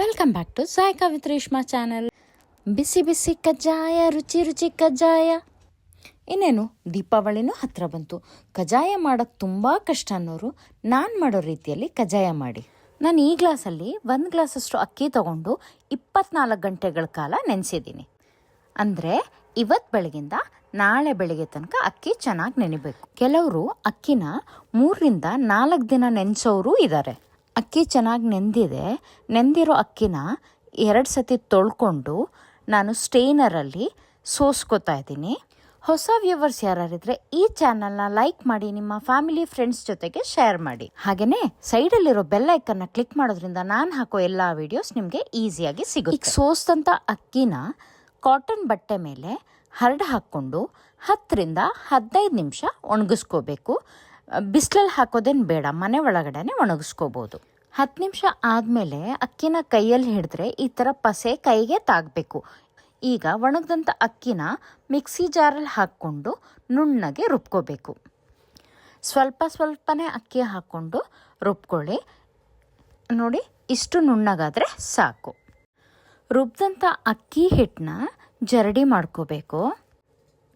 Welcome back to Saika with Reshma channel ಬಿಸಿ ಬಿಸಿ ಕಜ್ಜಾಯ ರುಚಿ ರುಚಿ ಕಜ್ಜಾಯ ಇನ್ನೇನು, ದೀಪಾವಳಿನೂ ಹತ್ತಿರ ಬಂತು. ಕಜ್ಜಾಯ ಮಾಡೋಕ್ಕೆ ತುಂಬ ಕಷ್ಟ ಅನ್ನೋರು ನಾನು ಮಾಡೋ ರೀತಿಯಲ್ಲಿ ಕಜ್ಜಾಯ ಮಾಡಿ. ನಾನು ಈ ಗ್ಲಾಸಲ್ಲಿ ಒಂದು ಗ್ಲಾಸಷ್ಟು ಅಕ್ಕಿ ತಗೊಂಡು ಇಪ್ಪತ್ನಾಲ್ಕು ಗಂಟೆಗಳ ಕಾಲ ನೆನೆಸಿದ್ದೀನಿ. ಅಂದರೆ ಇವತ್ತು ಬೆಳಗಿಂದ ನಾಳೆ ಬೆಳಗ್ಗೆ ತನಕ ಅಕ್ಕಿ ಚೆನ್ನಾಗಿ ನೆನಿಬೇಕು. ಕೆಲವರು ಅಕ್ಕಿನ ಮೂರರಿಂದ ನಾಲ್ಕು ದಿನ ನೆನೆಸೋರು ಇದ್ದಾರೆ ಅಕ್ಕಿ ಚೆನ್ನಾಗಿ ನೆಂದಿದೆ. ನೆಂದಿರೋ ಅಕ್ಕಿನ ಎರಡು ಸತಿ ತೊಳ್ಕೊಂಡು ನಾನು ಸ್ಟೇನರಲ್ಲಿ ಸೋಸ್ಕೋತಾ ಇದ್ದೀನಿ. ಹೊಸ ವ್ಯೂವರ್ಸ್ ಯಾರಿದ್ರೆ ಈ ಚಾನಲ್ನ ಲೈಕ್ ಮಾಡಿ, ನಿಮ್ಮ ಫ್ಯಾಮಿಲಿ ಫ್ರೆಂಡ್ಸ್ ಜೊತೆಗೆ ಶೇರ್ ಮಾಡಿ. ಹಾಗೇನೆ ಸೈಡಲ್ಲಿರೋ ಬೆಲ್ ಐಕನ್ನ ಕ್ಲಿಕ್ ಮಾಡೋದ್ರಿಂದ ನಾನು ಹಾಕೋ ಎಲ್ಲ ವಿಡಿಯೋಸ್ ನಿಮಗೆ ಈಸಿಯಾಗಿ ಸಿಗುತ್ತೆ. ಈಗ ಸೋಸ್ದಂಥ ಅಕ್ಕಿನ ಕಾಟನ್ ಬಟ್ಟೆ ಮೇಲೆ ಹರಡು ಹಾಕ್ಕೊಂಡು ಹತ್ತರಿಂದ ಹದಿನೈದು ನಿಮಿಷ ಒಣಗಿಸ್ಕೋಬೇಕು. ಬಿಸಿಲಲ್ಲಿ ಹಾಕೋದೇನು ಬೇಡ, ಮನೆ ಒಳಗಡೆನೆ ಒಣಗಿಸ್ಕೋಬೋದು. ಹತ್ತು ನಿಮಿಷ ಆದಮೇಲೆ ಅಕ್ಕಿನ ಕೈಯಲ್ಲಿ ಹಿಡಿದ್ರೆ ಈ ಥರ ಪಸೆ ಕೈಗೆ ತಾಗಬೇಕು. ಈಗ ಒಣಗಿದಂಥ ಅಕ್ಕಿನ ಮಿಕ್ಸಿ ಜಾರಲ್ಲಿ ಹಾಕ್ಕೊಂಡು ನುಣ್ಣಗೆ ರುಬ್ಕೋಬೇಕು. ಸ್ವಲ್ಪ ಸ್ವಲ್ಪನೇ ಅಕ್ಕಿ ಹಾಕ್ಕೊಂಡು ರುಬ್ಕೊಳ್ಳಿ. ನೋಡಿ, ಇಷ್ಟು ನುಣ್ಣಗಾದರೆ ಸಾಕು. ರುಬ್ದಂಥ ಅಕ್ಕಿ ಹಿಟ್ಟನ್ನ ಜರಡಿ ಮಾಡ್ಕೋಬೇಕು.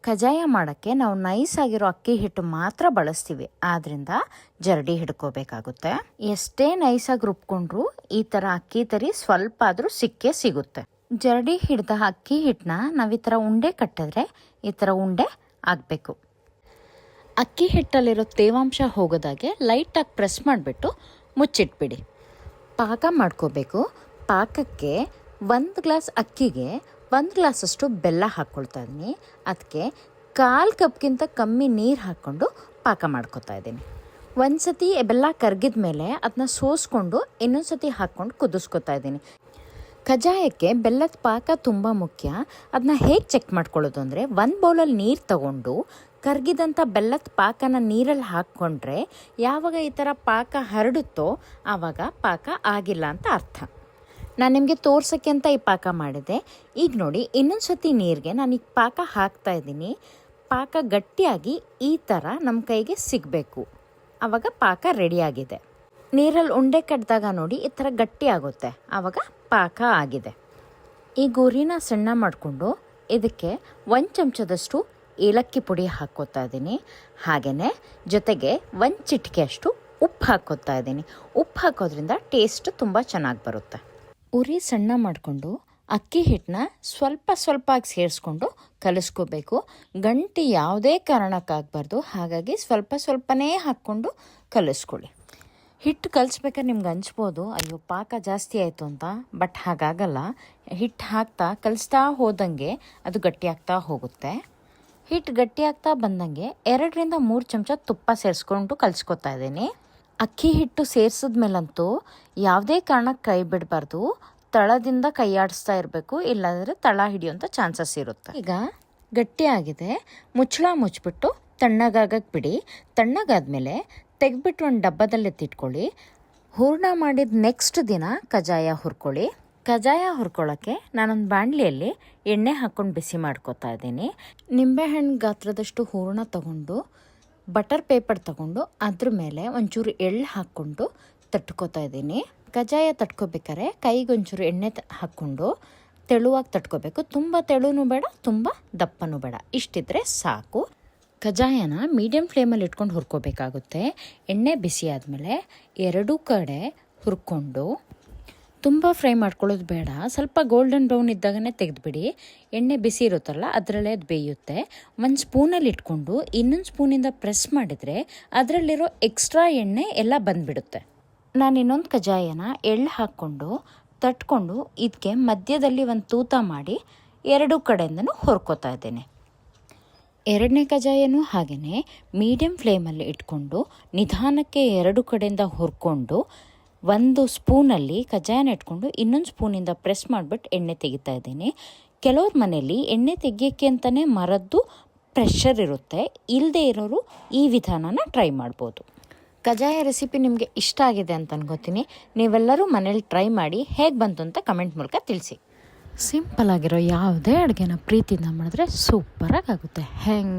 ಕಜಾಯ ಮಾಡೋಕ್ಕೆ ನಾವು ನೈಸ್ ಆಗಿರೋ ಅಕ್ಕಿ ಹಿಟ್ಟು ಮಾತ್ರ ಬಳಸ್ತೀವಿ. ಆದ್ದರಿಂದ ಜರಡಿ ಹಿಡ್ಕೋಬೇಕಾಗುತ್ತೆ. ಎಷ್ಟೇ ನೈಸಾಗಿ ರುಬ್ಕೊಂಡ್ರು ಈ ಥರ ಅಕ್ಕಿ ತರಿ ಸ್ವಲ್ಪ ಆದ್ರೂ ಸಿಕ್ಕೇ ಸಿಗುತ್ತೆ. ಜರಡಿ ಹಿಡ್ದ ಅಕ್ಕಿ ಹಿಟ್ಟನ್ನ ನಾವು ಈ ಥರ ಉಂಡೆ ಕಟ್ಟಿದ್ರೆ ಈ ಥರ ಉಂಡೆ ಆಗಬೇಕು. ಅಕ್ಕಿ ಹಿಟ್ಟಲ್ಲಿರೋ ತೇವಾಂಶ ಹೋಗೋದಾಗೆ ಲೈಟಾಗಿ ಪ್ರೆಸ್ ಮಾಡಿಬಿಟ್ಟು ಮುಚ್ಚಿಟ್ಬಿಡಿ. ಪಾಕ ಮಾಡ್ಕೋಬೇಕು. ಪಾಕಕ್ಕೆ ಒಂದು ಗ್ಲಾಸ್ ಅಕ್ಕಿಗೆ ಒಂದು ಗ್ಲಾಸಷ್ಟು ಬೆಲ್ಲ ಹಾಕ್ಕೊಳ್ತಾ ಇದ್ದೀನಿ. ಅದಕ್ಕೆ ಕಾಲು ಕಪ್ಗಿಂತ ಕಮ್ಮಿ ನೀರು ಹಾಕ್ಕೊಂಡು ಪಾಕ ಮಾಡ್ಕೊತಾ ಇದ್ದೀನಿ. ಒಂದು ಸತಿ ಬೆಲ್ಲ ಕರಗಿದ ಮೇಲೆ ಅದನ್ನ ಸೋಸ್ಕೊಂಡು ಇನ್ನೊಂದು ಸತಿ ಹಾಕ್ಕೊಂಡು ಕುದಿಸ್ಕೊತಾ ಇದ್ದೀನಿ. ಕಜಾಯಕ್ಕೆ ಬೆಲ್ಲದ ಪಾಕ ತುಂಬ ಮುಖ್ಯ. ಅದನ್ನ ಹೇಗೆ ಚೆಕ್ ಮಾಡ್ಕೊಳ್ಳೋದು ಅಂದರೆ ಒಂದು ಬೌಲಲ್ಲಿ ನೀರು ತಗೊಂಡು ಕರಗಿದಂಥ ಬೆಲ್ಲದ ಪಾಕನ ನೀರಲ್ಲಿ ಹಾಕ್ಕೊಂಡ್ರೆ ಯಾವಾಗ ಈ ಥರ ಪಾಕ ಹರಡುತ್ತೋ ಆವಾಗ ಪಾಕ ಆಗಿಲ್ಲ ಅಂತ ಅರ್ಥ. ನಾನು ನಿಮಗೆ ತೋರ್ಸೋಕ್ಕೆ ಅಂತ ಈ ಪಾಕ ಮಾಡಿದೆ. ಈಗ ನೋಡಿ ಇನ್ನೊಂದು ಸತಿ ನೀರಿಗೆ ನಾನು ಈಗ ಪಾಕ ಹಾಕ್ತಾ ಇದ್ದೀನಿ. ಪಾಕ ಗಟ್ಟಿಯಾಗಿ ಈ ಥರ ನಮ್ಮ ಕೈಗೆ ಸಿಗಬೇಕು. ಆವಾಗ ಪಾಕ ರೆಡಿಯಾಗಿದೆ ನೀರಲ್ಲಿ ಉಂಡೆ ಕಟ್ಟಿದಾಗ ನೋಡಿ ಈ ಥರ ಗಟ್ಟಿ ಆಗುತ್ತೆ. ಆವಾಗ ಪಾಕ ಆಗಿದೆ. ಈ ಗೋರಿನ ಸಣ್ಣ ಮಾಡಿಕೊಂಡು ಇದಕ್ಕೆ ಒಂದು ಚಮಚದಷ್ಟು ಏಲಕ್ಕಿ ಪುಡಿ ಹಾಕ್ಕೋತಾ ಇದ್ದೀನಿ. ಹಾಗೆಯೇ ಜೊತೆಗೆ ಒಂದು ಚಿಟಿಕೆಯಷ್ಟು ಉಪ್ಪು ಹಾಕ್ಕೋತಾ ಇದ್ದೀನಿ. ಉಪ್ಪು ಹಾಕೋದ್ರಿಂದ ಟೇಸ್ಟ್ ತುಂಬ ಚೆನ್ನಾಗಿ ಬರುತ್ತೆ. ಉರಿ ಸಣ್ಣ ಮಾಡಿಕೊಂಡು ಅಕ್ಕಿ ಹಿಟ್ಟನ್ನ ಸ್ವಲ್ಪ ಸ್ವಲ್ಪ ಸೇರಿಸ್ಕೊಂಡು ಕಲಿಸ್ಕೋಬೇಕು. ಗಂಟು ಯಾವುದೇ ಕಾರಣಕ್ಕಾಗಬಾರ್ದು. ಹಾಗಾಗಿ ಸ್ವಲ್ಪ ಸ್ವಲ್ಪನೇ ಹಾಕ್ಕೊಂಡು ಕಲಿಸ್ಕೊಳ್ಳಿ. ಹಿಟ್ಟು ಕಲಿಸ್ಬೇಕಾದ್ರೆ ನಿಮ್ಗೆ ಅನಿಸ್ಬೋದು, ಅಯ್ಯೋ ಪಾಕ ಜಾಸ್ತಿ ಆಯಿತು ಅಂತ. ಬಟ್ ಹಾಗಾಗಲ್ಲ. ಹಿಟ್ಟು ಹಾಕ್ತಾ ಕಲಿಸ್ತಾ ಹೋದಂಗೆ ಅದು ಗಟ್ಟಿಯಾಗ್ತಾ ಹೋಗುತ್ತೆ. ಹಿಟ್ಟು ಗಟ್ಟಿಯಾಗ್ತಾ ಬಂದಂಗೆ ಎರಡರಿಂದ ಮೂರು ಚಮಚ ತುಪ್ಪ ಸೇರಿಸ್ಕೊಂಡು ಕಲಿಸ್ಕೊತಾ ಇದ್ದೀನಿ. ಅಕ್ಕಿ ಹಿಟ್ಟು ಸೇರಿಸಿದ್ಮೇಲಂತೂ ಯಾವುದೇ ಕಾರಣಕ್ಕೆ ಕೈ ಬಿಡಬಾರ್ದು, ತಳದಿಂದ ಕೈಯಾಡಿಸ್ತಾ ಇರಬೇಕು, ಇಲ್ಲಾಂದರೆ ತಳ ಹಿಡಿಯುವಂಥ ಚಾನ್ಸಸ್ ಇರುತ್ತೆ. ಈಗ ಗಟ್ಟಿಯಾಗಿದೆ, ಮುಚ್ಚಳ ಮುಚ್ಚಿಬಿಟ್ಟು ತಣ್ಣಗಾಗಕ್ಕೆ ಬಿಡಿ. ತಣ್ಣಗಾದ್ಮೇಲೆ ತೆಗೆದ್ಬಿಟ್ಟು ಒಂದು ಡಬ್ಬದಲ್ಲಿ ಎತ್ತಿಟ್ಕೊಳ್ಳಿ ಹೂರ್ಣ ಮಾಡಿದ ನೆಕ್ಸ್ಟ್ ದಿನ ಕಜಾಯ ಹುರ್ಕೊಳ್ಳಿ. ಕಜಾಯ ಹುರ್ಕೊಳ್ಳೋಕ್ಕೆ ನಾನೊಂದು ಬಾಣಲಿಯಲ್ಲಿ ಎಣ್ಣೆ ಹಾಕ್ಕೊಂಡು ಬಿಸಿ ಮಾಡ್ಕೊತಾ ಇದ್ದೀನಿ. ನಿಂಬೆಹಣ್ಣು ಗಾತ್ರದಷ್ಟು ಹೂರ್ಣ ತಗೊಂಡು ಬಟರ್ ಪೇಪರ್ ತಗೊಂಡು ಅದ್ರ ಮೇಲೆ ಒಂಚೂರು ಎಳ್ಳು ಹಾಕ್ಕೊಂಡು ತಟ್ಕೋತಾ ಇದ್ದೀನಿ. ಕಜ್ಜಾಯ ತಟ್ಕೋಬೇಕಾದ್ರೆ ಕೈಗೊಂಚೂರು ಎಣ್ಣೆ ತ- ಹಾಕ್ಕೊಂಡು ತೆಳುವಾಗಿ ತಟ್ಕೋಬೇಕು. ತುಂಬ ತೆಳುನೂ ಬೇಡ, ತುಂಬ ದಪ್ಪನೂ ಬೇಡ. ಇಷ್ಟಿದ್ರೆ ಸಾಕು. ಕಜ್ಜಾಯನ ಮೀಡಿಯಮ್ ಫ್ಲೇಮಲ್ಲಿ ಇಟ್ಕೊಂಡು ಹುರ್ಕೋಬೇಕಾಗುತ್ತೆ. ಎಣ್ಣೆ ಬಿಸಿ ಆದಮೇಲೆ ಎರಡೂ ಕಡೆ ಹುರ್ಕೊಂಡು ತುಂಬ ಫ್ರೈ ಮಾಡ್ಕೊಳ್ಳೋದು ಬೇಡ. ಸ್ವಲ್ಪ ಗೋಲ್ಡನ್ ಬ್ರೌನ್ ಇದ್ದಾಗನೇ ತೆಗೆದುಬಿಡಿ. ಎಣ್ಣೆ ಬಿಸಿ ಇರುತ್ತಲ್ಲ, ಅದರಲ್ಲೇ ಅದು ಬೇಯುತ್ತೆ. ಒಂದು ಸ್ಪೂನಲ್ಲಿ ಇಟ್ಕೊಂಡು ಇನ್ನೊಂದು ಸ್ಪೂನಿಂದ ಪ್ರೆಸ್ ಮಾಡಿದರೆ ಅದರಲ್ಲಿರೋ ಎಕ್ಸ್ಟ್ರಾ ಎಣ್ಣೆ ಎಲ್ಲ ಬಂದುಬಿಡುತ್ತೆ. ನಾನು ಇನ್ನೊಂದು ಕಜಾಯನ ಎಳ್ಳು ಹಾಕ್ಕೊಂಡು ತಟ್ಕೊಂಡು ಇದಕ್ಕೆ ಮಧ್ಯದಲ್ಲಿ ಒಂದು ತೂತ ಮಾಡಿ ಎರಡೂ ಕಡೆಯಿಂದನೂ ಹೊರ್ಕೋತಾ ಇದ್ದೇನೆ. ಎರಡನೇ ಕಜಾಯನೂ ಹಾಗೆಯೇ ಮೀಡಿಯಮ್ ಫ್ಲೇಮಲ್ಲಿ ಇಟ್ಕೊಂಡು ನಿಧಾನಕ್ಕೆ ಎರಡು ಕಡೆಯಿಂದ ಹುರ್ಕೊಂಡು ಒಂದು ಸ್ಪೂನಲ್ಲಿ ಕಜ್ಜಾಯನ ಇಟ್ಕೊಂಡು ಇನ್ನೊಂದು ಸ್ಪೂನಿಂದ ಪ್ರೆಸ್ ಮಾಡಿಬಿಟ್ಟು ಎಣ್ಣೆ ತೆಗಿತಾ ಇದ್ದೀನಿ. ಕೆಲವ್ರ ಮನೆಯಲ್ಲಿ ಎಣ್ಣೆ ತೆಗಿಯೋಕ್ಕೆ ಅಂತಲೇ ಮರದ್ದು ಪ್ರೆಷರ್ ಇರುತ್ತೆ. ಇಲ್ಲದೆ ಇರೋರು ಈ ವಿಧಾನನ ಟ್ರೈ ಮಾಡ್ಬೋದು. ಕಜಾಯ ರೆಸಿಪಿ ನಿಮಗೆ ಇಷ್ಟ ಆಗಿದೆ ಅಂತ ಅನ್ಕೋತೀನಿ ನೀವೆಲ್ಲರೂ ಮನೇಲಿ ಟ್ರೈ ಮಾಡಿ ಹೇಗೆ ಬಂತು ಅಂತ ಕಮೆಂಟ್ ಮೂಲಕ ತಿಳಿಸಿ. ಸಿಂಪಲ್ ಆಗಿರೋ ಯಾವುದೇ ಅಡುಗೆನ ಪ್ರೀತಿಯಿಂದ ಮಾಡಿದ್ರೆ ಸೂಪರಾಗಿ ಆಗುತ್ತೆ. ಹೆಂಗೆ